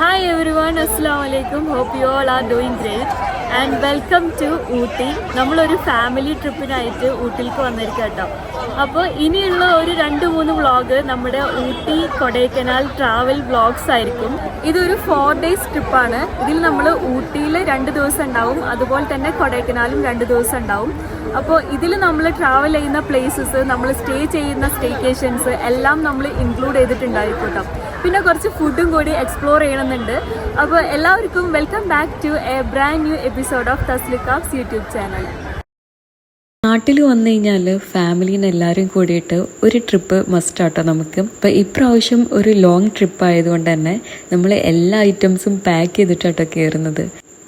Hi every one അസ്സാം വലൈക്കും hope you all are doing great and welcome to Ooty. നമ്മളൊരു family ട്രിപ്പിനായിട്ട് ഊട്ടിയിലേക്ക് വന്നിരിക്കുക കേട്ടോ അപ്പോൾ ഇനിയുള്ള ഒരു രണ്ട് മൂന്ന് വ്ളോഗ് നമ്മുടെ ഊട്ടി കൊടൈക്കനാൽ ട്രാവൽ വ്ളോഗ്സ് ആയിരിക്കും. ഇതൊരു ഫോർ ഡേയ്സ് ട്രിപ്പാണ് ഇതിൽ നമ്മൾ ഊട്ടിയിൽ രണ്ട് ദിവസം ഉണ്ടാവും. അതുപോലെ തന്നെ കൊടൈക്കനാലും രണ്ട് ദിവസം ഉണ്ടാവും. അപ്പോൾ ഇതിൽ നമ്മൾ ട്രാവൽ ചെയ്യുന്ന പ്ലേസസ് നമ്മൾ സ്റ്റേ ചെയ്യുന്ന സ്റ്റേക്കേഷൻസ് എല്ലാം നമ്മൾ ഇൻക്ലൂഡ് ചെയ്തിട്ടുണ്ടായിരിക്കും കേട്ടോ പിന്നെ കുറച്ച് ഫുഡും കൂടി എക്സ്പ്ലോർ ചെയ്യണമെന്നുണ്ട്. അപ്പോൾ എല്ലാവർക്കും welcome back to a brand new episode of തസ്ലിക്കാബ്സ് YouTube channel നാട്ടിൽ വന്നു കഴിഞ്ഞാൽ ഫാമിലീനെ എല്ലാവരും കൂടിയിട്ട് ഒരു ട്രിപ്പ് മസ്റ്റ് ആട്ടോ നമുക്ക്. അപ്പം ഇപ്രാവശ്യം ഒരു ലോങ് ട്രിപ്പ് ആയതുകൊണ്ട് തന്നെ നമ്മൾ എല്ലാ ഐറ്റംസും പാക്ക് ചെയ്തിട്ടാട്ടോ കയറുന്നത്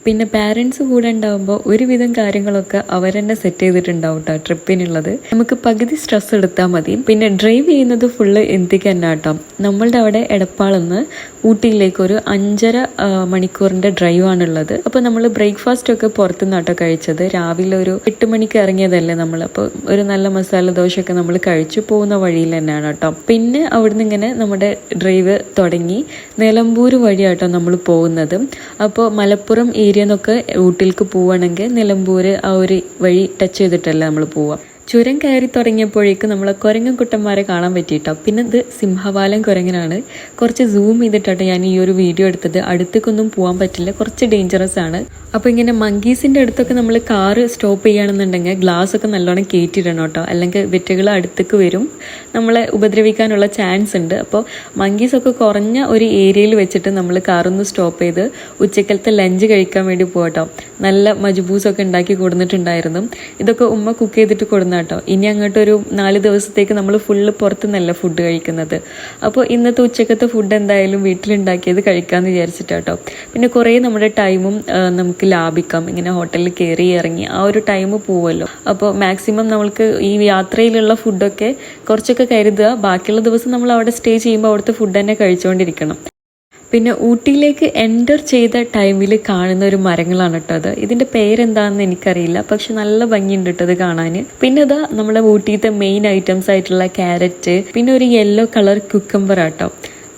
പിന്നെ പാരൻസ് കൂടെ ഉണ്ടാകുമ്പോൾ ഒരുവിധം കാര്യങ്ങളൊക്കെ അവർ തന്നെ സെറ്റ് ചെയ്തിട്ടുണ്ടാവും കേട്ടോ ട്രിപ്പിനുള്ളത് നമുക്ക് പകുതി സ്ട്രെസ് എടുത്താൽ മതി. പിന്നെ ഡ്രൈവ് ചെയ്യുന്നത് ഫുള്ള് എന്തിക്ക് തന്നെ കേട്ടോ നമ്മളുടെ അവിടെ എടപ്പാളെന്ന് ഊട്ടിയിലേക്ക് ഒരു അഞ്ചര മണിക്കൂറിന്റെ മണിക്കൂറിന്റെ ഡ്രൈവ് ആണുള്ളത്. അപ്പോൾ നമ്മൾ ബ്രേക്ക്ഫാസ്റ്റ് ഒക്കെ പുറത്തു നിന്നാട്ടോ കഴിച്ചത്. രാവിലെ ഒരു എട്ട് മണിക്ക് ഇറങ്ങിയതല്ലേ നമ്മൾ അപ്പോൾ ഒരു നല്ല മസാല ദോശയൊക്കെ നമ്മൾ കഴിച്ചു പോകുന്ന വഴിയിൽ തന്നെയാണ് കേട്ടോ പിന്നെ അവിടുന്ന് ഇങ്ങനെ നമ്മുടെ ഡ്രൈവ് തുടങ്ങി. നിലമ്പൂർ വഴിയാട്ടോ നമ്മൾ പോകുന്നത്. അപ്പോൾ മലപ്പുറം നിന്നൊക്കെ ഊട്ടിലേക്ക് പോവുകയാണെങ്കിൽ നിലമ്പൂർ ആ ഒരു വഴി ടച്ച് ചെയ്തിട്ടല്ലേ നമ്മൾ പോവുക ചുരം കയറി തുടങ്ങിയപ്പോഴേക്കും നമ്മൾ കുരങ്ങൻ കുട്ടന്മാരെ കാണാൻ പറ്റിയിട്ടോ? പിന്നെ ഇത് സിംഹവാലൻ കുരങ്ങനാണ്. കുറച്ച് സൂം ചെയ്തിട്ടാണ് ഞാൻ ഈ ഒരു വീഡിയോ എടുത്തത്. അടുത്തേക്കൊന്നും പോകാൻ പറ്റില്ല. കുറച്ച് ഡേഞ്ചറസ് ആണ്. അപ്പോൾ ഇങ്ങനെ മങ്കീസിന്റെ അടുത്തൊക്കെ നമ്മൾ കാറ് സ്റ്റോപ്പ് ചെയ്യുകയാണെന്നുണ്ടെങ്കിൽ ഗ്ലാസ് ഒക്കെ നല്ലോണം കയറ്റിയിടണം കേട്ടോ. അല്ലെങ്കിൽ വെറ്റുകൾ അടുത്തേക്ക് വരും. നമ്മളെ ഉപദ്രവിക്കാനുള്ള ചാൻസ് ഉണ്ട്. അപ്പോൾ മങ്കീസ് ഒക്കെ കുറഞ്ഞ ഒരു ഏരിയയിൽ വെച്ചിട്ട് നമ്മൾ കാറൊന്ന് സ്റ്റോപ്പ് ചെയ്ത് ഉച്ചക്കലത്തെ ലഞ്ച് കഴിക്കാൻ വേണ്ടി പോകട്ടോ നല്ല മജുബൂസൊക്കെ ഉണ്ടാക്കി കൊടുത്തിട്ടുണ്ടായിരുന്നു ഇതൊക്കെ ഉമ്മ കുക്ക് ചെയ്തിട്ട് കൊടുന്ന കേട്ടോ. ഇനി അങ്ങോട്ട് ഒരു നാല് ദിവസത്തേക്ക് നമ്മൾ ഫുള്ള് പുറത്തുനിന്നല്ല ഫുഡ് കഴിക്കുന്നത്. അപ്പോൾ ഇന്നത്തെ ഉച്ചക്കത്തെ ഫുഡ് എന്തായാലും വീട്ടിലുണ്ടാക്കിയത് കഴിക്കാമെന്ന് വിചാരിച്ചിട്ടാട്ടോ. പിന്നെ കുറേ നമ്മുടെ ടൈമും നമുക്ക് ലാഭിക്കാം. ഇങ്ങനെ ഹോട്ടലിൽ കയറി ഇറങ്ങി ആ ഒരു ടൈം പോവുമല്ലോ അപ്പോൾ മാക്സിമം നമ്മൾക്ക് ഈ യാത്രയിലുള്ള ഫുഡൊക്കെ കുറച്ചൊക്കെ കരുതുക. ബാക്കിയുള്ള ദിവസം നമ്മൾ അവിടെ സ്റ്റേ ചെയ്യുമ്പോൾ അവിടുത്തെ ഫുഡ് തന്നെ കഴിച്ചുകൊണ്ടിരിക്കണം പിന്നെ ഊട്ടിയിലേക്ക് എന്റർ ചെയ്ത ടൈമിൽ കാണുന്ന ഒരു മരങ്ങളാണ് കേട്ടോ അത്. ഇതിന്റെ പേരെന്താണെന്ന് എനിക്കറിയില്ല. പക്ഷെ നല്ല ഭംഗിയുണ്ട് കേട്ടോ അത് കാണാൻ പിന്നെ ഇതാ നമ്മുടെ ഊട്ടിയിലത്തെ മെയിൻ ഐറ്റംസ് ആയിട്ടുള്ള ക്യാരറ്റ് പിന്നെ ഒരു യെല്ലോ കളർ കുക്കമ്പർ ആട്ടോ.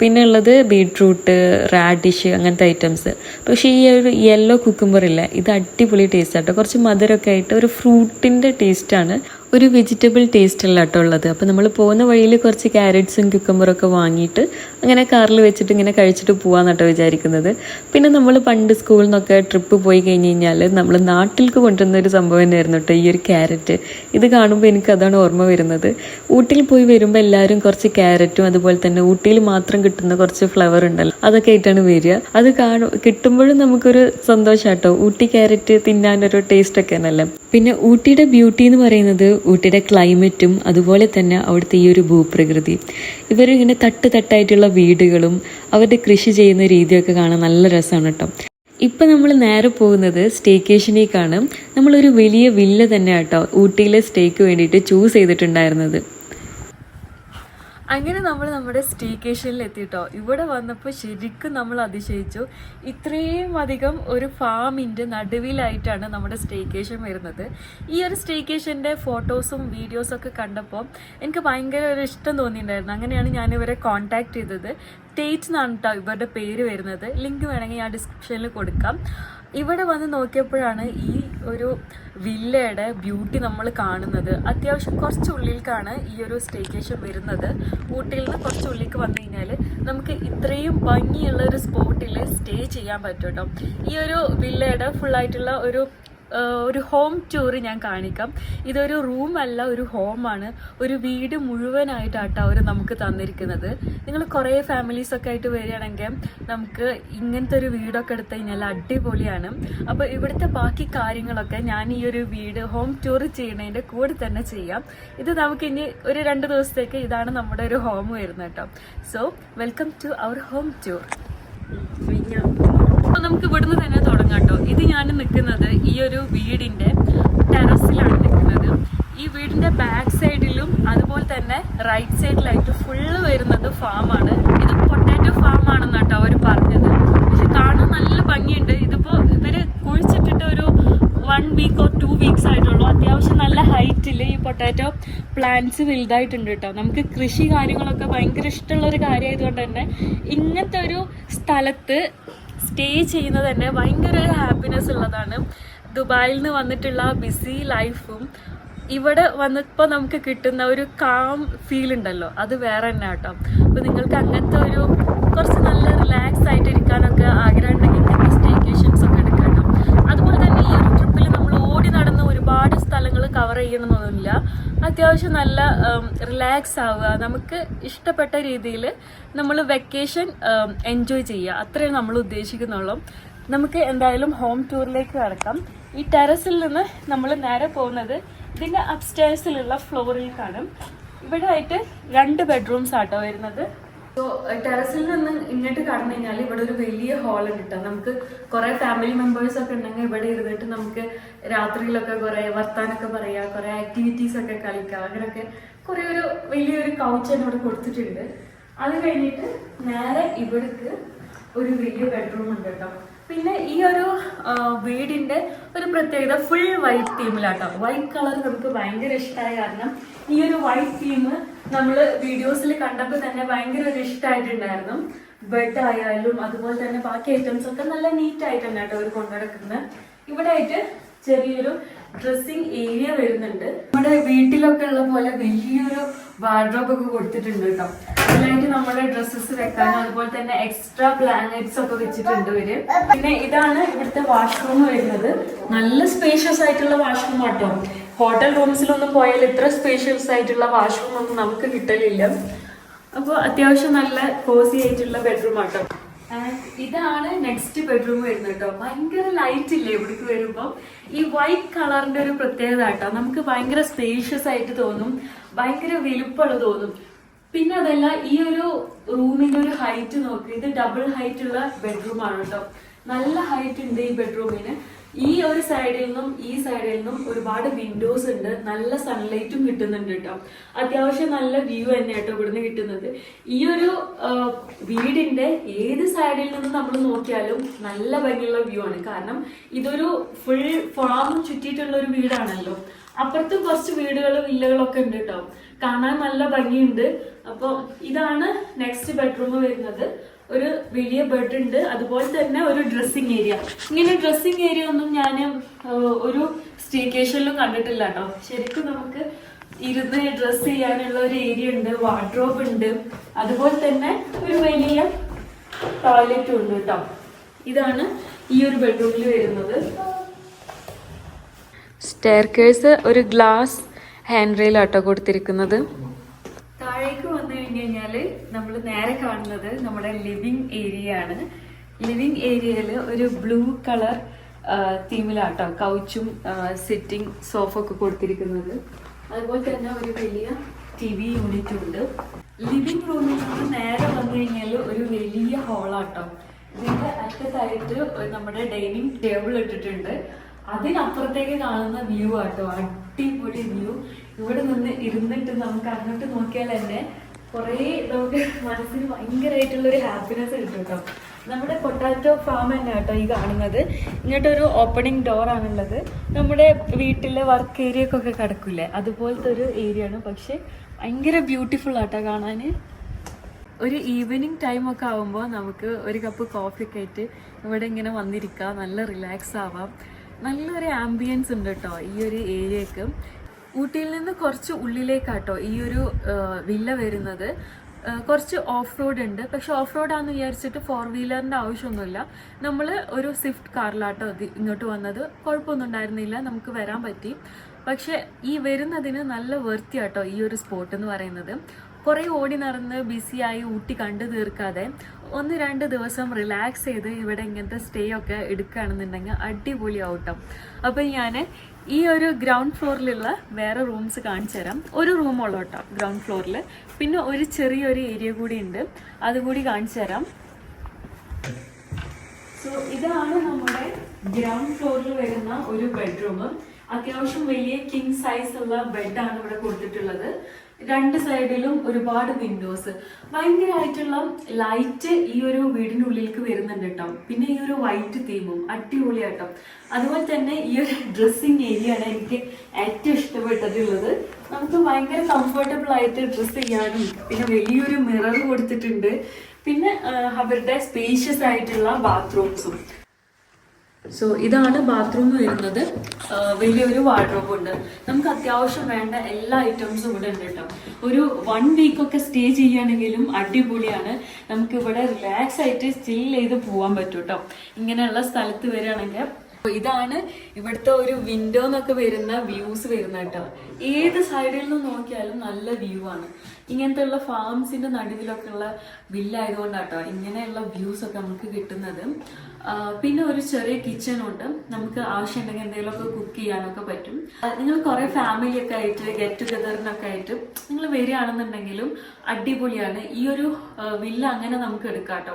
പിന്നെ ഉള്ളത് ബീട്രൂട്ട് റാഡിഷ് അങ്ങനത്തെ ഐറ്റംസ് പക്ഷേ ഈ ഒരു യെല്ലോ കുക്കുംബർ ഇല്ല ഇത് അടിപൊളി ടേസ്റ്റ് ആട്ടോ. കുറച്ച് മധുരമൊക്കെ ആയിട്ട് ഒരു ഫ്രൂട്ടിന്റെ ടേസ്റ്റാണ് ഒരു വെജിറ്റബിൾ ടേസ്റ്റ് അല്ല കേട്ടോ ഉള്ളത്. അപ്പോൾ നമ്മൾ പോകുന്ന വഴിയിൽ കുറച്ച് ക്യാരറ്റ്സും ക്യുക്കമ്പറൊക്കെ വാങ്ങിയിട്ട് അങ്ങനെ കാറിൽ വെച്ചിട്ട് ഇങ്ങനെ കഴിച്ചിട്ട് പോകാമെന്നാട്ടോ വിചാരിക്കുന്നത്. പിന്നെ നമ്മൾ പണ്ട് സ്കൂളിൽ നിന്നൊക്കെ ട്രിപ്പ് പോയി കഴിഞ്ഞ് കഴിഞ്ഞാൽ നമ്മൾ നാട്ടിലേക്ക് കൊണ്ടുവന്ന ഒരു സംഭവം തന്നെയായിരുന്നു കേട്ടോ ഈ ഒരു ക്യാരറ്റ് ഇത് കാണുമ്പോൾ എനിക്ക് അതാണ് ഓർമ്മ വരുന്നത്. ഊട്ടിയിൽ പോയി വരുമ്പോൾ എല്ലാവരും കുറച്ച് ക്യാരറ്റും അതുപോലെ തന്നെ ഊട്ടിയിൽ മാത്രം കിട്ടുന്ന കുറച്ച് ഫ്ലവർ ഉണ്ടല്ലോ അതൊക്കെ ആയിട്ടാണ് വരിക. അത് കാണും കിട്ടുമ്പോഴും നമുക്കൊരു സന്തോഷാട്ടോ ഊട്ടി ക്യാരറ്റ് തിന്നാനൊരു ടേസ്റ്റ് ഒക്കെ ആണല്ലോ. പിന്നെ ഊട്ടിയുടെ ബ്യൂട്ടി എന്ന് പറയുന്നത് ഊട്ടിയുടെ ക്ലൈമറ്റും അതുപോലെ തന്നെ അവിടുത്തെ ഈ ഒരു ഭൂപ്രകൃതി. ഇവരിങ്ങനെ തട്ട് തട്ടായിട്ടുള്ള വീടുകളും അവരുടെ കൃഷി ചെയ്യുന്ന രീതിയൊക്കെ കാണാൻ നല്ല രസമാണ് കേട്ടോ. ഇപ്പം നമ്മൾ നേരെ പോകുന്നത് സ്റ്റേക്കേഷനിലേക്കാണ്. നമ്മളൊരു വലിയ വില്ല തന്നെ കേട്ടോ ഊട്ടിയിലെ സ്റ്റേക്ക് വേണ്ടിയിട്ട് ചൂസ് ചെയ്തിട്ടുണ്ടായിരുന്നത്. അങ്ങനെ നമ്മൾ നമ്മുടെ സ്റ്റേക്കേഷനിൽ എത്തിയിട്ടോ ഇവിടെ വന്നപ്പോൾ ശരിക്കും നമ്മൾ അതിശയിച്ചു. ഇത്രയും അധികം ഒരു ഫാമിന്റെ നടുവിലായിട്ടാണ് നമ്മുടെ സ്റ്റേക്കേഷൻ വരുന്നത്. ഈ ഒരു സ്റ്റേക്കേഷന്റെ ഫോട്ടോസും വീഡിയോസും ഒക്കെ കണ്ടപ്പോൾ എനിക്ക് ഭയങ്കര ഒരു ഇഷ്ടം തോന്നിയിട്ടുണ്ടായിരുന്നു. അങ്ങനെയാണ് ഞാൻ ഇവരെ കോൺടാക്ട് ചെയ്തത്. സ്റ്റേറ്റ് എന്നാണ് കേട്ടോ ഇവരുടെ പേര് വരുന്നത്. ലിങ്ക് വേണമെങ്കിൽ ഞാൻ ഡിസ്ക്രിപ്ഷനിൽ കൊടുക്കാം. ഇവിടെ വന്ന് നോക്കിയപ്പോഴാണ് ഈ ഒരു വില്ലയുടെ ബ്യൂട്ടി നമ്മൾ കാണുന്നത്. അത്യാവശ്യം കുറച്ച് ഉള്ളിലേക്കാണ് ഈ ഒരു സ്റ്റേക്കേഷൻ വരുന്നത്. ഊട്ടിയിൽ നിന്ന് കുറച്ച് ഉള്ളിലേക്ക് വന്നു കഴിഞ്ഞാൽ നമുക്ക് ഇത്രയും ഭംഗിയുള്ള ഒരു സ്പോട്ടിൽ സ്റ്റേ ചെയ്യാൻ പറ്റും കേട്ടോ ഈ ഒരു വില്ലയുടെ ഫുള്ളായിട്ടുള്ള ഒരു ഒരു ഹോം ടൂർ ഞാൻ കാണിക്കാം. ഇതൊരു റൂം അല്ല ഒരു ഹോമാണ് ഒരു വീട് മുഴുവനായിട്ടാട്ടോ അവർ നമുക്ക് തന്നിരിക്കുന്നത്. നിങ്ങൾ കുറേ ഫാമിലീസൊക്കെ ആയിട്ട് വരികയാണെങ്കിൽ നമുക്ക് ഇങ്ങനത്തെ ഒരു വീടൊക്കെ എടുത്തു കഴിഞ്ഞാൽ അടിപൊളിയാണ്. അപ്പോൾ ഇവിടുത്തെ ബാക്കി കാര്യങ്ങളൊക്കെ ഞാൻ ഈ ഒരു വീട് ഹോം ടൂർ ചെയ്യുന്നതിന്റെ കൂടെ തന്നെ ചെയ്യാം. ഇത് നമുക്ക് ഇനി ഒരു രണ്ട് ദിവസത്തേക്ക് ഇതാണ് നമ്മുടെ ഒരു ഹോം വരുന്നത് കേട്ടോ. So welcome to our home tour നമുക്ക് ഇവിടുന്ന് തന്നെ തുടങ്ങാം കേട്ടോ. ഇത് ഞാൻ നിൽക്കുന്നത് ഈ ഒരു വീടിന്റെ ടെറസിലാണ് നിൽക്കുന്നത്. ഈ വീടിന്റെ ബാക്ക് സൈഡിലും അതുപോലെ തന്നെ റൈറ്റ് സൈഡിലായിട്ട് ഫുള്ള് വരുന്നത് ഫാമാണ് ഇത് പൊട്ടാറ്റോ ഫാം ആണെന്ന് കേട്ടോ അവർ പറഞ്ഞത്. പക്ഷെ കാണാൻ നല്ല ഭംഗിയുണ്ട്. ഇതിപ്പോൾ ഇവർ കുഴിച്ചിട്ടിട്ട് ഒരു one week or two weeks ആയിട്ടുള്ളൂ. അത്യാവശ്യം നല്ല ഹൈറ്റിൽ ഈ പൊട്ടാറ്റോ പ്ലാന്റ്സ് വലുതായിട്ടുണ്ട് കേട്ടോ നമുക്ക് കൃഷി കാര്യങ്ങളൊക്കെ ഭയങ്കര ഇഷ്ടമുള്ള ഒരു കാര്യമായതുകൊണ്ട് തന്നെ ഇങ്ങനത്തെ ഒരു സ്ഥലത്ത് സ്റ്റേ ചെയ്യുന്നത് തന്നെ ഭയങ്കര ഒരു ഹാപ്പിനെസ് ഉള്ളതാണ്. ദുബായിൽ നിന്ന് വന്നിട്ടുള്ള ബിസി ലൈഫും ഇവിടെ വന്നപ്പോൾ നമുക്ക് കിട്ടുന്ന ഒരു കാം ഫീൽ ഉണ്ടല്ലോ. അത് വേറെ തന്നെ കേട്ടോ അപ്പോൾ നിങ്ങൾക്ക് അങ്ങനത്തെ ഒരു കുറച്ച് നല്ല റിലാക്സ് ആയിട്ട് ഇരിക്കാനൊക്കെ ആഗ്രഹം ഉണ്ടെങ്കിൽ സ്റ്റേക്കേഷൻസ് ഒക്കെ എടുക്കണം അതുപോലെ തന്നെ ഈ ഒരു ട്രിപ്പിൽ നമ്മൾ ഓടി നടന്ന് ഒരുപാട് സ്ഥലങ്ങൾ കവർ ചെയ്യണമെന്നൊന്നുമില്ല അത്യാവശ്യം നല്ല റിലാക്സ് ആവുക. നമുക്ക് ഇഷ്ടപ്പെട്ട രീതിയിൽ നമ്മൾ വെക്കേഷൻ എൻജോയ് ചെയ്യുക. അത്രയും നമ്മൾ ഉദ്ദേശിക്കുന്നുള്ളൂ. നമുക്ക് എന്തായാലും ഹോം ടൂറിലേക്ക് കടക്കാം. ഈ ടെറസിൽ നിന്ന് നമ്മൾ നേരെ പോകുന്നത് ഇതിന്റെ അപ്സ്റ്റേഴ്സിലുള്ള ഫ്ലോറിൽ കാണും. ഇവിടെ ആയിട്ട് രണ്ട് ബെഡ്റൂംസ് ആട്ടോ വരുന്നത്. സോ ടെറസിൽ നിന്ന് ഇങ്ങോട്ട് കടന്നു കഴിഞ്ഞാൽ ഇവിടെ ഒരു വലിയ ഹാൾ കേട്ടോ നമുക്ക് കുറെ ഫാമിലി മെമ്പേഴ്സ് ഒക്കെ ഉണ്ടെങ്കിൽ ഇവിടെ ഇരുന്നിട്ട് നമുക്ക് രാത്രിയിലൊക്കെ കുറെ വർത്താനൊക്കെ പറയാം കുറെ ആക്ടിവിറ്റീസ് ഒക്കെ കളിക്കാം. അങ്ങനെയൊക്കെ കുറെ ഒരു വലിയൊരു കൗച്ച് തന്നെ ഇവിടെ കൊടുത്തിട്ടുണ്ട്. അത് കഴിഞ്ഞിട്ട് നേരെ ഇവിടേക്ക് ഒരു വലിയ ബെഡ്റൂം ഉണ്ട് കേട്ടോ പിന്നെ ഈ ഒരു വീടിന്റെ ഒരു പ്രത്യേകത ഫുൾ വൈറ്റ് തീമിലാട്ടോ വൈറ്റ് കളർ നമുക്ക് ഭയങ്കര ഇഷ്ടമായ കാരണം ഈ ഒരു വൈറ്റ് തീം നമ്മൾ വീഡിയോസിൽ കണ്ടപ്പോൾ തന്നെ ഭയങ്കര ഒരു ഇഷ്ടമായിട്ടുണ്ടായിരുന്നു ബെഡ് ആയാലും അതുപോലെ തന്നെ ബാക്കി ഐറ്റംസ് ഒക്കെ നല്ല നീറ്റ് ആയിട്ട് തന്നെ കേട്ടോ അവർ കൊണ്ടുനടക്കുന്നത് ഇവിടെ ആയിട്ട് ചെറിയൊരു ഡ്രസ്സിങ് ഏരിയ വരുന്നുണ്ട്. നമ്മുടെ വീട്ടിലൊക്കെ ഉള്ള പോലെ വലിയൊരു വാർഡ്രോബ് ഒക്കെ കൊടുത്തിട്ടുണ്ട് കേട്ടോ. അതിലായിട്ട് നമ്മുടെ ഡ്രസ്സസ് വെക്കാനും അതുപോലെ തന്നെ എക്സ്ട്രാ ബ്ലാങ്കറ്റ്സ് ഒക്കെ വെച്ചിട്ടുണ്ട് ഇവർ. പിന്നെ ഇതാണ് ഇവിടുത്തെ വാഷ്റൂം വരുന്നത്. നല്ല സ്പേഷ്യസ് ആയിട്ടുള്ള വാഷ്റൂം ആട്ടോ. ഹോട്ടൽ റൂംസിലൊന്നും പോയാൽ ഇത്ര സ്പേഷ്യസ് ആയിട്ടുള്ള വാഷ്റൂം ഒന്നും നമുക്ക് കിട്ടലില്ല. അപ്പോൾ അത്യാവശ്യം നല്ല കോസി ആയിട്ടുള്ള ബെഡ്റൂം ആട്ടോ. ഇതാണ് നെക്സ്റ്റ് ബെഡ്റൂം വരുന്നത് കേട്ടോ ഭയങ്കര ലൈറ്റ് ഇല്ലേ ഇവിടേക്ക് വരുമ്പോൾ ഈ വൈറ്റ് കളറിന്റെ ഒരു പ്രത്യേകത കേട്ടോ നമുക്ക് ഭയങ്കര സ്പേഷ്യസ് ആയിട്ട് തോന്നും. ഭയങ്കര വലുപ്പമുള്ള തോന്നും. പിന്നെ അതല്ല ഈ ഒരു റൂമിന്റെ ഒരു ഹൈറ്റ് നോക്ക്. ഇത് ഡബിൾ ഹൈറ്റ് ഉള്ള ബെഡ്റൂം ആണ് കേട്ടോ. നല്ല ഹൈറ്റ് ഉണ്ട് ഈ ബെഡ്റൂമിന് ഈ ഒരു സൈഡിൽ നിന്നും ഈ സൈഡിൽ നിന്നും ഒരുപാട് വിൻഡോസ് ഉണ്ട്. നല്ല സൺലൈറ്റും കിട്ടുന്നുണ്ട് കേട്ടോ. അത്യാവശ്യം നല്ല വ്യൂ തന്നെ കേട്ടോ ഇവിടുന്ന് കിട്ടുന്നത്. ഈ ഒരു വീടിന്റെ ഏത് സൈഡിൽ നിന്നും നമ്മൾ നോക്കിയാലും നല്ല ഭംഗിയുള്ള വ്യൂ ആണ്. കാരണം ഇതൊരു ഫുൾ ഫാം ചുറ്റിയിട്ടുള്ള ഒരു വീടാണല്ലോ. അപ്പുറത്തും കുറച്ച് വീടുകളും വില്ലകളൊക്കെ ഉണ്ട് കേട്ടോ. കാണാൻ നല്ല ഭംഗിയുണ്ട്. അപ്പോൾ ഇതാണ് നെക്സ്റ്റ് ബെഡ്റൂം വരുന്നത്. ഒരു വലിയ ബെഡ് ഉണ്ട്. അതുപോലെ തന്നെ ഒരു ഡ്രസ്സിങ് ഏരിയ ഇങ്ങനെ ഡ്രസ്സിങ് ഏരിയ ഒന്നും ഞാൻ ഒരു സ്റ്റേക്കേഷനിലും കണ്ടിട്ടില്ല കേട്ടോ ശരിക്കും നമുക്ക് ഇരുന്ന് ഡ്രസ്സ് ചെയ്യാനുള്ള ഒരു ഏരിയ ഉണ്ട് വാർഡ്രോബ് ഉണ്ട്. അതുപോലെ തന്നെ ഒരു വലിയ ടോയ്ലറ്റും ഉണ്ട് കേട്ടോ ഇതാണ് ഈ ഒരു ബെഡ്റൂമിൽ വരുന്നത്. സ്റ്റെയർ സ്റ്റെയർക്കേഴ്സ് ഒരു ഗ്ലാസ് ഹാൻഡ് റെയിൽ ആട്ടോ കൊടുത്തിരിക്കുന്നത്. താഴേക്ക് വന്നു കഴിഞ്ഞു കഴിഞ്ഞാൽ നമ്മൾ നേരെ കാണുന്നത് നമ്മുടെ ലിവിങ് ഏരിയ ആണ്. ലിവിങ് ഏരിയയിൽ ഒരു ബ്ലൂ കളർ തീമിലാട്ടോ കൗച്ചും സിറ്റിംഗ് സോഫ ഒക്കെ കൊടുത്തിരിക്കുന്നത്. അതുപോലെ തന്നെ ഒരു വലിയ ടി വി യൂണിറ്റും ഉണ്ട്. ലിവിംഗ് റൂമിൽ നേരെ വന്നു കഴിഞ്ഞാൽ ഒരു വലിയ ഹോളാട്ടോ ഇതിന്റെ അറ്റത്തായിട്ട് നമ്മുടെ ഡൈനിങ് ടേബിൾ ഇട്ടിട്ടുണ്ട്. അതിനപ്പുറത്തേക്ക് കാണുന്ന വ്യൂ ആട്ടോ. അടിപൊളി വ്യൂ. ഇവിടെ നിന്ന് ഇരുന്നിട്ട് നമുക്ക് അങ്ങോട്ട് നോക്കിയാൽ തന്നെ കുറേ നമുക്ക് മനസ്സിന് ഭയങ്കരമായിട്ടുള്ളൊരു ഹാപ്പിനെസ് കിട്ടും കേട്ടോ. നമ്മുടെ പൊട്ടാറ്റോ ഫാം തന്നെ കേട്ടോ ഈ കാണുന്നത്. ഇങ്ങോട്ടൊരു ഓപ്പണിംഗ് ഡോർ ആണുള്ളത്. നമ്മുടെ വീട്ടിലെ വർക്ക് ഏരിയക്കൊക്കെ കിടക്കില്ലേ അതുപോലത്തെ ഒരു ഏരിയ ആണ്. പക്ഷെ ഭയങ്കര ബ്യൂട്ടിഫുൾ ആട്ടോ കാണാൻ ഒരു ഈവനിങ് ടൈം ഒക്കെ ആകുമ്പോൾ നമുക്ക് ഒരു കപ്പ് കോഫി ഒക്കെ ആയിട്ട് ഇവിടെ ഇങ്ങനെ വന്നിരിക്കാം. നല്ല റിലാക്സ് ആവാം. നല്ലൊരു ആംബിയൻസ് ഉണ്ട് കേട്ടോ ഈ ഒരു ഏരിയക്ക് ഊട്ടിയിൽ നിന്ന് കുറച്ച് ഉള്ളിലേക്കാട്ടോ ഈ ഒരു വില്ല വരുന്നത്. കുറച്ച് ഓഫ് റോഡ് ഉണ്ട്. പക്ഷെ ഓഫ് റോഡ് ആണെന്ന് വിചാരിച്ചിട്ട് ഫോർ വീലറിന്റെ ആവശ്യമൊന്നുമില്ല. നമ്മൾ ഒരു സ്വിഫ്റ്റ് കാറിലാട്ടോ ഇങ്ങോട്ട് വന്നത്. കുഴപ്പമൊന്നും ഉണ്ടായിരുന്നില്ല. നമുക്ക് വരാൻ പറ്റി. പക്ഷെ ഈ വരുന്നതിന് നല്ല വൃത്തിയാട്ടോ ഈ ഒരു സ്പോട്ട് എന്ന് പറയുന്നത്. കുറേ ഓടി നടന്ന് ബിസിയായി ഊട്ടി കണ്ടു തീർക്കാതെ ഒന്ന് രണ്ട് ദിവസം റിലാക്സ് ചെയ്ത് ഇവിടെ ഇങ്ങനത്തെ സ്റ്റേ ഒക്കെ എടുക്കുകയാണെന്നുണ്ടെങ്കിൽ അടിപൊളിയാവട്ടോ അപ്പം ഞാൻ ഈ ഒരു ഗ്രൗണ്ട് ഫ്ലോറിലുള്ള വേറെ റൂംസ് കാണിച്ചു തരാം. ഒരു റൂമുള്ള കേട്ടോ ഗ്രൗണ്ട് ഫ്ലോറിൽ പിന്നെ ഒരു ചെറിയൊരു ഏരിയ കൂടി ഉണ്ട്. അതുകൂടി കാണിച്ചു തരാം. സോ ഇതാണ് നമ്മുടെ ഗ്രൗണ്ട് ഫ്ലോറിൽ വരുന്ന ഒരു ബെഡ്റൂം അത്യാവശ്യം വലിയ കിങ് സൈസ് ഉള്ള ബെഡാണ് ഇവിടെ കൊടുത്തിട്ടുള്ളത്. രണ്ട് സൈഡിലും ഒരുപാട് വിൻഡോസ് ഭയങ്കരമായിട്ടുള്ള ലൈറ്റ് ഈ ഒരു വീടിന്റെ ഉള്ളിലേക്ക് വരുന്നുണ്ട് കേട്ടോ. പിന്നെ ഈ ഒരു വൈറ്റ് തീമും അടിപൊളിയാട്ടോ. അതുപോലെ തന്നെ ഈ ഒരു ഡ്രസ്സിങ് ഏരിയ ആണ് എനിക്ക് ഏറ്റവും ഇഷ്ടപ്പെട്ടതുള്ളത്. നമുക്ക് ഭയങ്കര കംഫർട്ടബിൾ ആയിട്ട് ഡ്രസ്സ് ചെയ്യാനും പിന്നെ വലിയൊരു മിറർ കൊടുത്തിട്ടുണ്ട്. പിന്നെ അവരുടെ സ്പേഷ്യസ് ആയിട്ടുള്ള ബാത്റൂംസും സോ ഇതാണ് ബാത്റൂം വരുന്നത്. വലിയൊരു വാർഡ്രോബ് ഉണ്ട്. നമുക്ക് അത്യാവശ്യം വേണ്ട എല്ലാ ഐറ്റംസും ഇവിടെ ഉണ്ട് കേട്ടോ. ഒരു വൺ വീക്ക് ഒക്കെ സ്റ്റേ ചെയ്യുകയാണെങ്കിലും അടിപൊളിയാണ്. നമുക്ക് ഇവിടെ റിലാക്സ് ആയിട്ട് സ്റ്റിൽ ചെയ്ത് പോകാൻ പറ്റും കേട്ടോ. ഇങ്ങനെയുള്ള സ്ഥലത്ത് വരികയാണെങ്കിൽ. ഇതാണ് ഇവിടുത്തെ ഒരു വിൻഡോ എന്നൊക്കെ വരുന്ന വ്യൂസ് വരുന്ന കേട്ടോ. ഏത് സൈഡിൽ നിന്ന് നോക്കിയാലും നല്ല വ്യൂ ആണ്. ഇങ്ങനത്തെ ഉള്ള ഫാംസിന്റെ നടുവിലൊക്കെ ഉള്ള വില്ലായതുകൊണ്ടാട്ടോ ഇങ്ങനെയുള്ള വ്യൂസ് ഒക്കെ നമുക്ക് കിട്ടുന്നത്. പിന്നെ ഒരു ചെറിയ കിച്ചൺ ഉണ്ട് നമുക്ക് ആവശ്യമുണ്ടെങ്കിൽ എന്തെങ്കിലുമൊക്കെ കുക്ക് ചെയ്യാനൊക്കെ പറ്റും. നിങ്ങൾ കുറെ ഫാമിലി ഒക്കെ ആയിട്ട് ഗെറ്റ് ടുഗദറിനൊക്കെ ആയിട്ട് നിങ്ങൾ വരികയാണെന്നുണ്ടെങ്കിലും അടിപൊളിയാണ്. ഈ ഒരു വില്ല അങ്ങനെ നമുക്ക് എടുക്കാം കേട്ടോ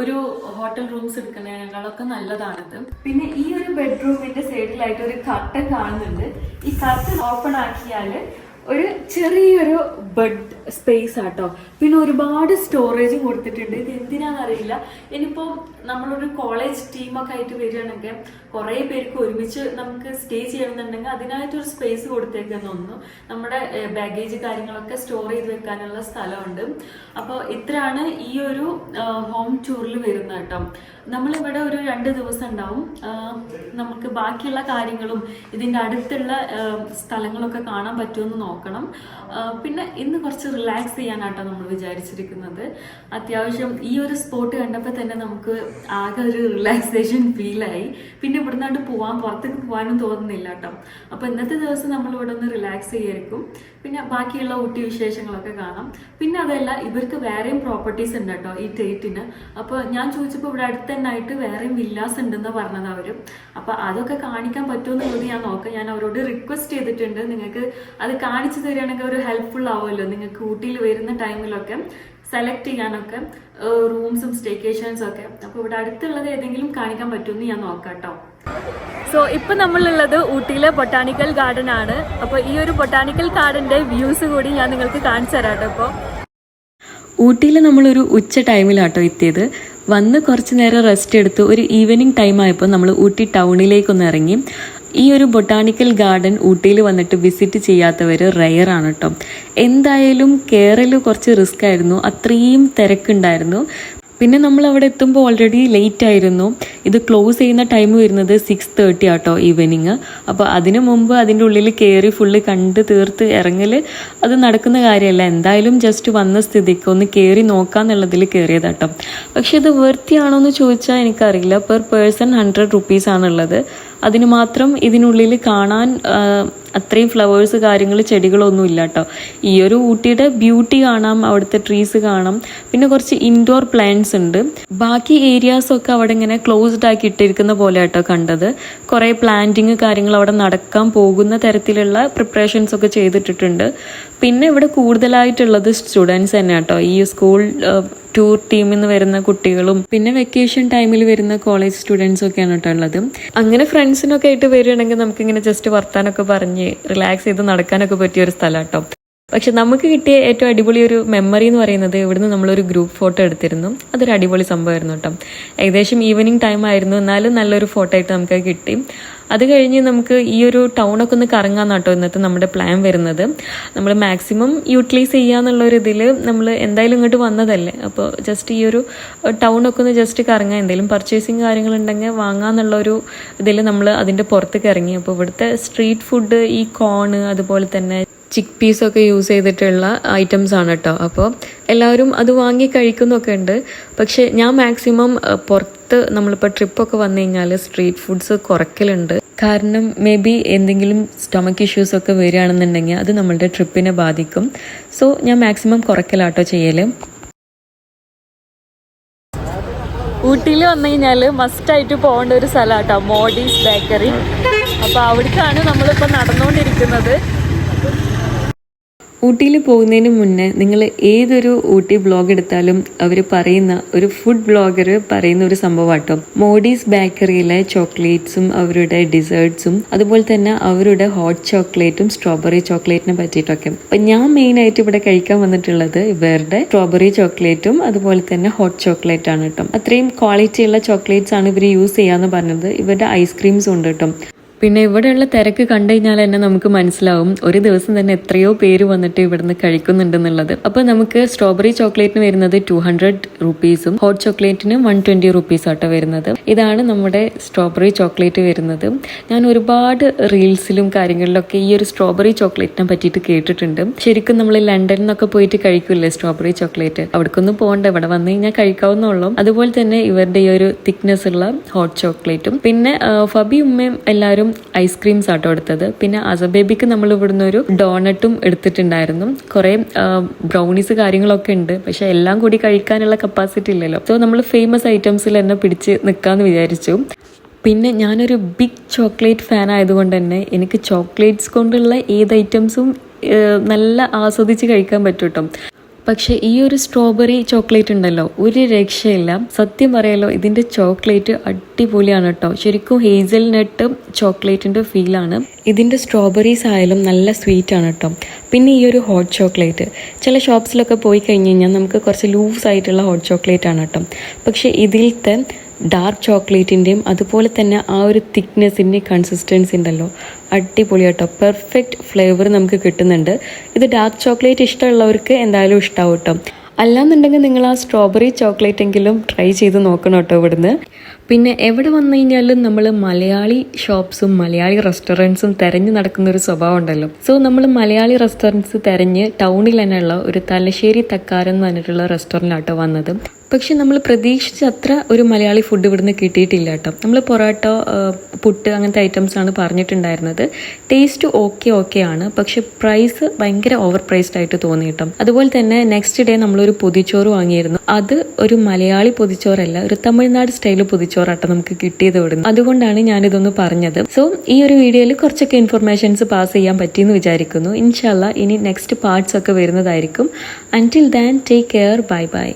ഒരു ഹോട്ടൽ റൂംസ് എടുക്കുന്നതിനേക്കാളൊക്കെ നല്ലതാണിത്. പിന്നെ ഈ ഒരു ബെഡ്റൂമിന്റെ സൈഡിലായിട്ട് ഒരു കർട്ടൻ കാണുന്നുണ്ട്. ഈ കർട്ടൻ ഓപ്പൺ ആക്കിയാൽ ഒരു ചെറിയൊരു ബെഡ് സ്പേസ് ആട്ടോ. പിന്നെ ഒരുപാട് സ്റ്റോറേജും കൊടുത്തിട്ടുണ്ട്. ഇത് എന്തിനാണെന്നറിയില്ല ഇനിയിപ്പോൾ നമ്മളൊരു കോളേജ് ടീമൊക്കെ ആയിട്ട് വരികയാണെങ്കിൽ കുറേ പേർക്ക് ഒരുമിച്ച് നമുക്ക് സ്റ്റേ ചെയ്യണമെന്നുണ്ടെങ്കിൽ അതിനായിട്ടൊരു സ്പേസ് കൊടുത്തേക്കെന്ന് നമ്മുടെ ബാഗേജ് കാര്യങ്ങളൊക്കെ സ്റ്റോർ ചെയ്ത് വെക്കാനുള്ള സ്ഥലമുണ്ട്. അപ്പോൾ ഇത്രയാണ് ഈ ഒരു ഹോം ടൂറിൽ വരുന്നത് കേട്ടോ. നമ്മളിവിടെ ഒരു രണ്ട് ദിവസം ഉണ്ടാവും. നമുക്ക് ബാക്കിയുള്ള കാര്യങ്ങളും ഇതിന്റെ അടുത്തുള്ള സ്ഥലങ്ങളൊക്കെ കാണാൻ പറ്റുമെന്ന് നോക്കണം. പിന്നെ ഇന്ന് കുറച്ച് റിലാക്സ് ചെയ്യാനാട്ടോ നമ്മൾ വിചാരിച്ചിരിക്കുന്നത്. അത്യാവശ്യം ഈ ഒരു സ്പോട്ട് കണ്ടപ്പോൾ തന്നെ നമുക്ക് ആകെ ഒരു റിലാക്സേഷൻ ഫീലായി പിന്നെ ഇവിടുന്നാണ്ട് പോവാൻ പുറത്തേക്ക് പോകാനും തോന്നുന്നില്ല കേട്ടോ അപ്പോൾ ഇന്നത്തെ ദിവസം നമ്മൾ ഇവിടെ ഒന്ന് റിലാക്സ് ചെയ്യായിരിക്കും. പിന്നെ ബാക്കിയുള്ള ഊട്ടി വിശേഷങ്ങളൊക്കെ കാണാം. പിന്നെ അതല്ല ഇവർക്ക് വേറെയും പ്രോപ്പർട്ടീസ് ഉണ്ട് കേട്ടോ ഈ ടേറ്റിന് അപ്പോൾ ഞാൻ ചോദിച്ചപ്പോൾ ഇവിടെ അടുത്ത് തന്നെ ആയിട്ട് വേറെയും വില്ലാസ് ഉണ്ടെന്ന് പറഞ്ഞത് അവർ അപ്പോൾ അതൊക്കെ കാണിക്കാൻ പറ്റുമെന്നുള്ളത് ഞാൻ നോക്കാം. ഞാൻ അവരോട് റിക്വസ്റ്റ് ചെയ്തിട്ടുണ്ട്. നിങ്ങൾക്ക് അത് കാണിച്ചു തരികയാണെങ്കിൽ ഒരു ഹെൽപ്ഫുൾ ആവുമല്ലോ. നിങ്ങൾക്ക് ഊട്ടിയിൽ വരുന്ന ടൈമിലൊക്കെ സെലക്ട് ചെയ്യാനൊക്കെ റൂംസും സ്റ്റേക്കേഷൻസും ഒക്കെ. അപ്പോൾ ഇവിടെ അടുത്തുള്ളത് ഏതെങ്കിലും കാണിക്കാൻ പറ്റുമെന്ന് ഞാൻ നോക്കാം കേട്ടോ സോ ഇപ്പൊ നമ്മളുള്ളത് ഊട്ടിയിലെ ബൊട്ടാണിക്കൽ ഗാർഡൻ ആണ്. അപ്പോൾ ഈ ഒരു ബൊട്ടാണിക്കൽ ഗാർഡന്റെ വ്യൂസ് കൂടി ഞാൻ നിങ്ങൾക്ക് കാണിച്ചു തരാം കേട്ടോ ഇപ്പോൾ. ഊട്ടിയിൽ നമ്മളൊരു ഉച്ച ടൈമിലാട്ടോ എത്തിയത്. വന്ന് കുറച്ച് നേരം റെസ്റ്റ് എടുത്ത് ഒരു ഈവനിങ് ടൈം ആയപ്പോൾ നമ്മൾ ഊട്ടി ടൗണിലേക്കൊന്ന് ഇറങ്ങി. ഈ ഒരു ബൊട്ടാണിക്കൽ ഗാർഡൻ ഊട്ടിയിൽ വന്നിട്ട് വിസിറ്റ് ചെയ്യാത്തവർ റയർ ആണ് കേട്ടോ എന്തായാലും കേരള കുറച്ച് റിസ്ക് ആയിരുന്നു. അത്രയും തിരക്കുണ്ടായിരുന്നു. പിന്നെ നമ്മൾ അവിടെ എത്തുമ്പോൾ ഓൾറെഡി ലേറ്റ് ആയിരുന്നു. ഇത് ക്ലോസ് ചെയ്യുന്ന ടൈം വരുന്നത് സിക്സ് തേർട്ടി ആട്ടോ ഈവനിങ് അപ്പോൾ അതിനു മുമ്പ് അതിന്റെ ഉള്ളിൽ കയറി ഫുള്ള് കണ്ട് തീർത്ത് ഇറങ്ങൽ അത് നടക്കുന്ന കാര്യമല്ല. എന്തായാലും ജസ്റ്റ് വന്ന സ്ഥിതിക്ക് ഒന്ന് കയറി നോക്കാന്നുള്ളതിൽ കയറിയതാട്ടോ പക്ഷെ ഇത് വൃത്തിയാണോ എന്ന് ചോദിച്ചാൽ എനിക്കറിയില്ല. പെർ പേഴ്സൺ ഹൺഡ്രഡ് റുപ്പീസ് ആണുള്ളത്. അതിന് മാത്രം ഇതിനുള്ളിൽ കാണാൻ അത്രയും ഫ്ലവേഴ്സ് കാര്യങ്ങൾ ചെടികളൊന്നും ഇല്ല കേട്ടോ ഈ ഒരു ഊട്ടിയുടെ ബ്യൂട്ടി കാണാം അവിടുത്തെ ട്രീസ് കാണാം. പിന്നെ കുറച്ച് ഇൻഡോർ പ്ലാന്റ്സ് ഉണ്ട്. ബാക്കി ഏരിയാസ് ഒക്കെ അവിടെ ഇങ്ങനെ ക്ലോസ്ഡ് ആക്കി ഇട്ടിരിക്കുന്ന പോലെ കേട്ടോ കണ്ടത്. കുറേ പ്ലാന്റിങ് കാര്യങ്ങൾ അവിടെ നടക്കാൻ പോകുന്ന തരത്തിലുള്ള പ്രിപ്പറേഷൻസ് ഒക്കെ ചെയ്തിട്ടിട്ടുണ്ട്. പിന്നെ ഇവിടെ കൂടുതലായിട്ടുള്ളത് സ്റ്റുഡൻസ് തന്നെ കേട്ടോ ഈ സ്കൂൾ ടൂർ ടീമിൽ നിന്ന് വരുന്ന കുട്ടികളും പിന്നെ വെക്കേഷൻ ടൈമിൽ വരുന്ന കോളേജ് സ്റ്റുഡൻസും ഒക്കെയാണ് കേട്ടോ ഉള്ളത്. അങ്ങനെ ഫ്രണ്ട്സിനൊക്കെ ആയിട്ട് വരികയാണെങ്കിൽ നമുക്കിങ്ങനെ ജസ്റ്റ് വർത്താനൊക്കെ പറഞ്ഞ് റിലാക്സ് ചെയ്ത് നടക്കാനൊക്കെ പറ്റിയ ഒരു സ്ഥലം കേട്ടോ പക്ഷെ നമുക്ക് കിട്ടിയ ഏറ്റവും അടിപൊളി ഒരു മെമ്മറി എന്ന് പറയുന്നത് ഇവിടുന്ന് നമ്മളൊരു ഗ്രൂപ്പ് ഫോട്ടോ എടുത്തിരുന്നു. അതൊരു അടിപൊളി സംഭവമായിരുന്നു കേട്ടോ. ഏകദേശം ഈവനിങ് ടൈം ആയിരുന്നു. എന്നാലും നല്ലൊരു ഫോട്ടോ ആയിട്ട് നമുക്ക് കിട്ടി. അത് കഴിഞ്ഞ് നമുക്ക് ഈ ഒരു ടൗണൊക്കെ ഒന്ന് കറങ്ങാൻ കേട്ടോ ഇന്നത്തെ നമ്മുടെ പ്ലാൻ വരുന്നത്. നമ്മൾ മാക്സിമം യൂട്ടിലൈസ് ചെയ്യാന്നുള്ള ഒരു ഇതിൽ നമ്മൾ എന്തായാലും ഇങ്ങോട്ട് വന്നതല്ലേ? അപ്പോൾ ജസ്റ്റ് ഈ ഒരു ടൗണൊക്കെ ഒന്ന് ജസ്റ്റ് കറങ്ങാൻ എന്തെങ്കിലും പർച്ചേസിങ് കാര്യങ്ങളുണ്ടെങ്കിൽ വാങ്ങാന്നുള്ള ഒരു ഇതിൽ നമ്മൾ അതിന്റെ പുറത്തേക്ക് ഇറങ്ങി. അപ്പോൾ ഇവിടുത്തെ സ്ട്രീറ്റ് ഫുഡ് ഈ കോൺ അതുപോലെ തന്നെ ചിക്ക് പീസൊക്കെ യൂസ് ചെയ്തിട്ടുള്ള ഐറ്റംസ് ആണ് കേട്ടോ അപ്പോൾ എല്ലാവരും അത് വാങ്ങി കഴിക്കുന്നൊക്കെ ഉണ്ട്. പക്ഷേ ഞാൻ മാക്സിമം പുറത്ത് നമ്മളിപ്പോൾ ട്രിപ്പൊക്കെ വന്നു കഴിഞ്ഞാൽ സ്ട്രീറ്റ് ഫുഡ്സ് കുറയ്ക്കലുണ്ട്. കാരണം മേ ബി എന്തെങ്കിലും സ്റ്റൊമക്ക് ഇഷ്യൂസ് ഒക്കെ വരികയാണെന്നുണ്ടെങ്കിൽ അത് നമ്മളുടെ ട്രിപ്പിനെ ബാധിക്കും. സോ ഞാൻ മാക്സിമം കുറയ്ക്കലാട്ടോ ചെയ്യൽ ഊട്ടിയിൽ വന്നു കഴിഞ്ഞാൽ മസ്റ്റായിട്ട് പോകേണ്ട ഒരു സ്ഥലമാട്ടോ മോഡീസ് ബേക്കറി. അപ്പോൾ അവിടേക്കാണ് നമ്മളിപ്പോൾ നടന്നുകൊണ്ടിരിക്കുന്നത് ഊട്ടിയിൽ പോകുന്നതിന് മുന്നേ നിങ്ങൾ ഏതൊരു ഊട്ടി ബ്ലോഗ് എടുത്താലും അവർ പറയുന്ന ഒരു ഫുഡ് ബ്ലോഗർ പറയുന്ന ഒരു സംഭവമാട്ടോ. മോഡീസ് ബേക്കറിയിലെ ചോക്ലേറ്റ്സും അവരുടെ ഡിസേർട്ട്സും അതുപോലെ തന്നെ അവരുടെ ഹോട്ട് ചോക്ലേറ്റും സ്ട്രോബെറി ചോക്ലേറ്റിനെ പറ്റിയിട്ടൊക്കെ. അപ്പൊ ഞാൻ മെയിൻ ആയിട്ട് ഇവിടെ കഴിക്കാൻ വന്നിട്ടുള്ളത് ഇവരുടെ സ്ട്രോബെറി ചോക്ലേറ്റും അതുപോലെ തന്നെ ഹോട്ട് ചോക്ലേറ്റ് ആണ് കേട്ടോ. അത്രയും ക്വാളിറ്റിയുള്ള ചോക്ലേറ്റ്സ് ആണ് ഇവർ യൂസ് ചെയ്യാന്ന് പറഞ്ഞത്. ഇവരുടെ ഐസ്ക്രീംസും ഉണ്ട് കേട്ടോ. പിന്നെ ഇവിടെയുള്ള തിരക്ക് കണ്ടു കഴിഞ്ഞാൽ തന്നെ നമുക്ക് മനസ്സിലാവും. ഒരു ദിവസം തന്നെ എത്രയോ പേര് വന്നിട്ട് ഇവിടുന്ന് കഴിക്കുന്നുണ്ടെന്നുള്ളത്. അപ്പോൾ നമുക്ക് സ്ട്രോബെറി ചോക്ലേറ്റിന് വരുന്നത് ടു ഹൺഡ്രഡ് റുപ്പീസും ഹോട്ട് ചോക്ലേറ്റിന് വൺ ട്വന്റി റുപ്പീസ് ആട്ടോ വരുന്നത്. ഇതാണ് നമ്മുടെ സ്ട്രോബെറി ചോക്ലേറ്റ് വരുന്നത്. ഞാൻ ഒരുപാട് റീൽസിലും കാര്യങ്ങളിലൊക്കെ ഈ ഒരു സ്ട്രോബെറി ചോക്ലേറ്റിനെ പറ്റിയിട്ട് കേട്ടിട്ടുണ്ട്. ശരിക്കും നമ്മൾ ലണ്ടനിൽ നിന്നൊക്കെ പോയിട്ട് കഴിക്കില്ലേ സ്ട്രോബെറി ചോക്ലേറ്റ് അവിടേക്കൊന്നും പോകണ്ട ഇവിടെ വന്നു കഴിഞ്ഞാൽ കഴിക്കാവുന്നുള്ളൂ അതുപോലെ തന്നെ ഇവരുടെ ഈ ഒരു തിക്നെസ് ഉള്ള ഹോട്ട് ചോക്ലേറ്റും പിന്നെ ഫബി ഉമ്മയും എല്ലാവരും ഐസ്ക്രീംസ് ആട്ടോ എടുത്തത്. പിന്നെ അസബേബിക്ക് നമ്മൾ ഇവിടുന്ന് ഒരു ഡോണട്ടും എടുത്തിട്ടുണ്ടായിരുന്നു. കുറെ ബ്രൗണീസ് കാര്യങ്ങളൊക്കെ ഉണ്ട്. പക്ഷെ എല്ലാം കൂടി കഴിക്കാനുള്ള കപ്പാസിറ്റി ഇല്ലല്ലോ. സോ നമ്മൾ ഫേമസ് ഐറ്റംസിൽ തന്നെ പിടിച്ച് നിൽക്കാമെന്ന് വിചാരിച്ചു. പിന്നെ ഞാനൊരു ബിഗ് ചോക്ലേറ്റ് ഫാൻ ആയതുകൊണ്ട് തന്നെ എനിക്ക് ചോക്ലേറ്റ്സ് കൊണ്ടുള്ള ഏത് ഐറ്റംസും നല്ല ആസ്വദിച്ച് കഴിക്കാൻ പറ്റും കേട്ടോ പക്ഷെ ഈ ഒരു സ്ട്രോബെറി ചോക്ലേറ്റ് ഉണ്ടല്ലോ ഒരു രക്ഷയില്ല. സത്യം പറയാലോ ഇതിന്റെ ചോക്ലേറ്റ് അടിപൊളിയാണ് കേട്ടോ ശരിക്കും ഹേസൽ ചോക്ലേറ്റിന്റെ ഫീലാണ് ഇതിന്റെ സ്ട്രോബെറീസ് ആയാലും നല്ല സ്വീറ്റ് ആണ് കേട്ടോ പിന്നെ ഈ ഒരു ഹോട്ട് ചോക്ലേറ്റ് ചില ഷോപ്സിലൊക്കെ പോയി കഴിഞ്ഞ് കഴിഞ്ഞാൽ നമുക്ക് കുറച്ച് ലൂസ് ആയിട്ടുള്ള ഹോട്ട് ചോക്ലേറ്റ് ആണ് കേട്ടോ പക്ഷെ ഇതിലത്തെ ഡാർക്ക് ചോക്ലേറ്റിന്റെയും അതുപോലെ തന്നെ ആ ഒരു തിക്നെസ്സിന്റെ കൺസിസ്റ്റൻസി ഉണ്ടല്ലോ. അടിപൊളി കേട്ടോ പെർഫെക്റ്റ് ഫ്ലേവർ നമുക്ക് കിട്ടുന്നുണ്ട്. ഇത് ഡാർക്ക് ചോക്ലേറ്റ് ഇഷ്ടമുള്ളവർക്ക് എന്തായാലും ഇഷ്ടാവും കേട്ടോ അല്ലാന്നുണ്ടെങ്കിൽ നിങ്ങൾ ആ സ്ട്രോബെറി ചോക്ലേറ്റ് എങ്കിലും ട്രൈ ചെയ്ത് നോക്കണം കേട്ടോ ഇവിടുന്ന്. പിന്നെ എവിടെ വന്നു കഴിഞ്ഞാലും നമ്മൾ മലയാളി ഷോപ്സും മലയാളി റെസ്റ്റോറന്റ്സും തിരഞ്ഞു നടക്കുന്ന ഒരു സ്വഭാവം ഉണ്ടല്ലോ. സോ നമ്മൾ മലയാളി റെസ്റ്റോറന്റ്സ് തിരഞ്ഞ് ടൗണിൽ തന്നെയുള്ള ഒരു തലശ്ശേരി തക്കാരം എന്ന് പറഞ്ഞിട്ടുള്ള റെസ്റ്റോറന്റാട്ടോ വന്നത്. പക്ഷെ നമ്മൾ പ്രതീക്ഷിച്ച അത്ര ഒരു മലയാളി ഫുഡ് ഇവിടുന്ന് കിട്ടിയിട്ടില്ല കേട്ടോ. നമ്മൾ പൊറോട്ട പുട്ട് അങ്ങനത്തെ ഐറ്റംസ് ആണ് പറഞ്ഞിട്ടുണ്ടായിരുന്നത്. ടേസ്റ്റ് ഓക്കെ ഓക്കെ ആണ്. പക്ഷെ പ്രൈസ് ഭയങ്കര ഓവർ പ്രൈസ്ഡ് ആയിട്ട് തോന്നി കേട്ടോ. അതുപോലെ തന്നെ നെക്സ്റ്റ് ഡേ നമ്മളൊരു പൊതിച്ചോറ് വാങ്ങിയിരുന്നു. അത് ഒരു മലയാളി പൊതിച്ചോറല്ല ഒരു തമിഴ്നാട് സ്റ്റൈൽ പൊതിച്ചോറാട്ടോ നമുക്ക് കിട്ടിയത് ഇവിടുന്ന്. അതുകൊണ്ടാണ് ഞാനിതൊന്ന് പറഞ്ഞത്. സോ ഈ ഒരു വീഡിയോയിൽ കുറച്ചൊക്കെ ഇൻഫർമേഷൻസ് പാസ് ചെയ്യാൻ പറ്റിയെന്ന് വിചാരിക്കുന്നു. ഇൻഷാല്ല ഇനി നെക്സ്റ്റ് പാർട്സ് ഒക്കെ വരുന്നതായിരിക്കും. Until then take care bye bye